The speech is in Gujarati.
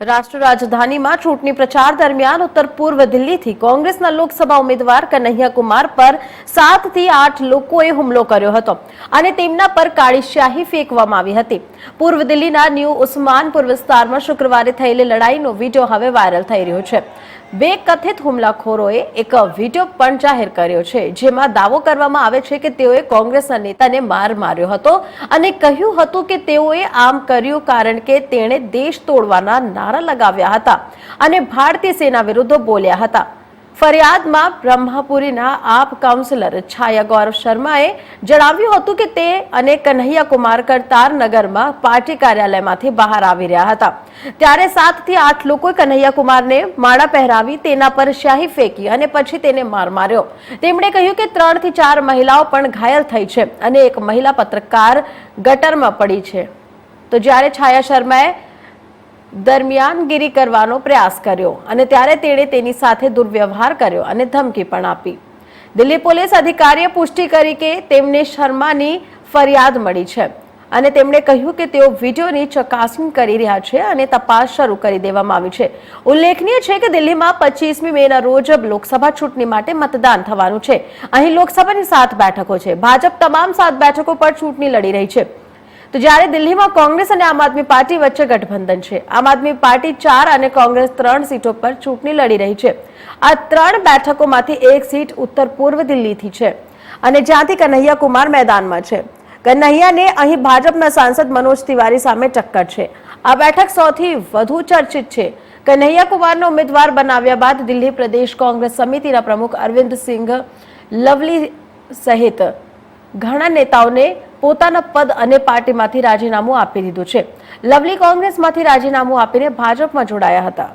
રાષ્ટ્ર રાજધાનીમાં ચૂંટણી પ્રચાર દરમિયાન ઉત્તર પૂર્વ દિલ્હીથી કોંગ્રેસના લોકસભા ઉમેદવાર કન્હૈયા કુમાર પર સાતથી આઠ લોકોએ હુમલો કર્યો હતો અને તેમના પર કાળી શાહી ફેંકવામાં આવી હતી. પૂર્વ દિલ્હીના ન્યૂ ઉસ્માનપુર વિસ્તારમાં શુક્રવારે થયેલી લડાઈનો વીડિયો હવે વાયરલ થઈ રહ્યો છે. બે કથિત હુમલાખોરોએ એક વીડિયો પણ જાહેર કર્યો છે, જેમાં દાવો કરવામાં આવે છે કે તેઓએ કોંગ્રેસના નેતાને માર માર્યો હતો અને કહ્યું હતું કે તેઓએ આમ કર્યું કારણ કે તેણે દેશ તોડવાના નારા લગાવ્યા હતા અને ભારતીય સેના વિરુદ્ધ બોલ્યા હતા. ફરિયાદમાં બ્રહ્માપુરીના આપ કાઉન્સિલર છાયા ગૌરવ શર્માએ જણાવ્યું હતું કે તે અને કન્હૈયા કુમાર કરતાર નગરમાં પાર્ટી કાર્યાલયમાંથી બહાર આવી રહ્યા હતા. ત્યારે સાતથી આઠ લોકોએ કન્હૈયા કુમારને માળા પહેરાવી તેના પર શાહી ફેંકી અને પછી તેને માર માર્યો. તેમણે કહ્યું કે ત્રણથી ચાર મહિલાઓ પણ ઘાયલ થઈ છે અને એક મહિલા પત્રકાર ગટરમાં પડી છે. તો જ્યારે છાયા શર્માએ દરમિયાનગીરી કરવાનો પ્રયાસ કર્યો અને ત્યારે તેણે તેની સાથે દુર્વ્યવહાર કર્યો અને ધમકી પણ આપી. દિલ્હી પોલીસ અધિકારીએ પુષ્ટિ કરી કે તેમને શર્માની ફરિયાદ મળી છે અને તેમણે કહ્યું કે તેઓ વિડીયોની ચકાસણી કરી રહ્યા છે અને તપાસ શરૂ કરી દેવામાં આવી છે. ઉલ્લેખનીય છે કે દિલ્હીમાં પચીસમી મેના રોજ લોકસભા ચૂંટણી માટે મતદાન થવાનું છે. અહીં લોકસભાની સાત બેઠકો છે. ભાજપ તમામ સાત બેઠકો પર ચૂંટણી લડી રહી છે. તો જ્યારે દિલ્હીમાં કોંગ્રેસ અને આમ આદમી પાર્ટી વચ્ચે ગઠબંધન છે, આમ આદમી પાર્ટી ચાર અને કોંગ્રેસ ત્રણ સીટો પર ચૂંટણી લડી રહી છે. આ ત્રણ બેઠકોમાંથી એક સીટ ઉત્તર પૂર્વ દિલ્હીથી છે અને જ્યાંથી કન્હૈયા કુમાર મેદાનમાં છે. કન્હૈયાને અહીં ભાજપના સાંસદ મનોજ તિવારી સામે ટક્કર છે. આ બેઠક સૌથી વધુ ચર્ચિત છે. કન્હૈયા કુમારનો ઉમેદવાર બનાવ્યા બાદ દિલ્હી પ્રદેશ કોંગ્રેસ સમિતિના પ્રમુખ અરવિંદ સિંઘ, લવલી સહિત ઘણા નેતાઓને પોતાના પદ અને પાર્ટીમાંથી રાજીનામું આપી દીધું છે. લવલી કોંગ્રેસમાંથી રાજીનામું આપીને ભાજપમાં જોડાયા હતા.